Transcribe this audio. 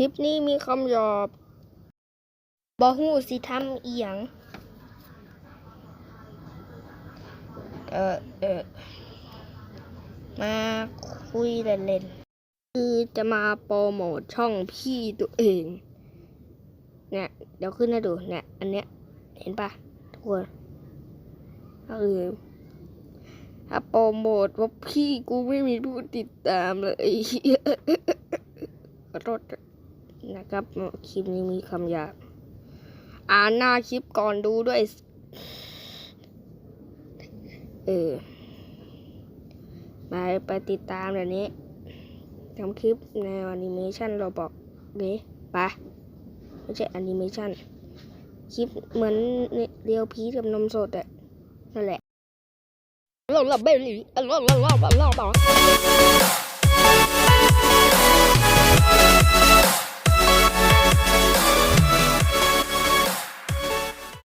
คลิปนี้มีคำหยาบบอฮูสิทำเอียง เออเออมาคุยเล่นๆคือจะมาโปรโมทช่องพี่ตัวเอง เนี่ย เดี๋ยวขึ้นให้ดู เนี่ย อันเนี้ย เห็นปะทุกคนก็คือถ้าโปรโมทว่าพี่กูไม่มีผู้ติดตามเลยขอโทษ นะครับคลิปนี้มีคำหยาบอ่านหน้าคลิปก่อนดูด้วย เออไปไปติดตามเดี๋ยวนี้ทำคลิปในแอนิเมชันเราบอกเลยไปไม่ใช่แอนิเมชันคลิปเหมือนเรียวพีชกับนมสดอะนั่นแหละเราเราไม่รีเราเราเราเราเรา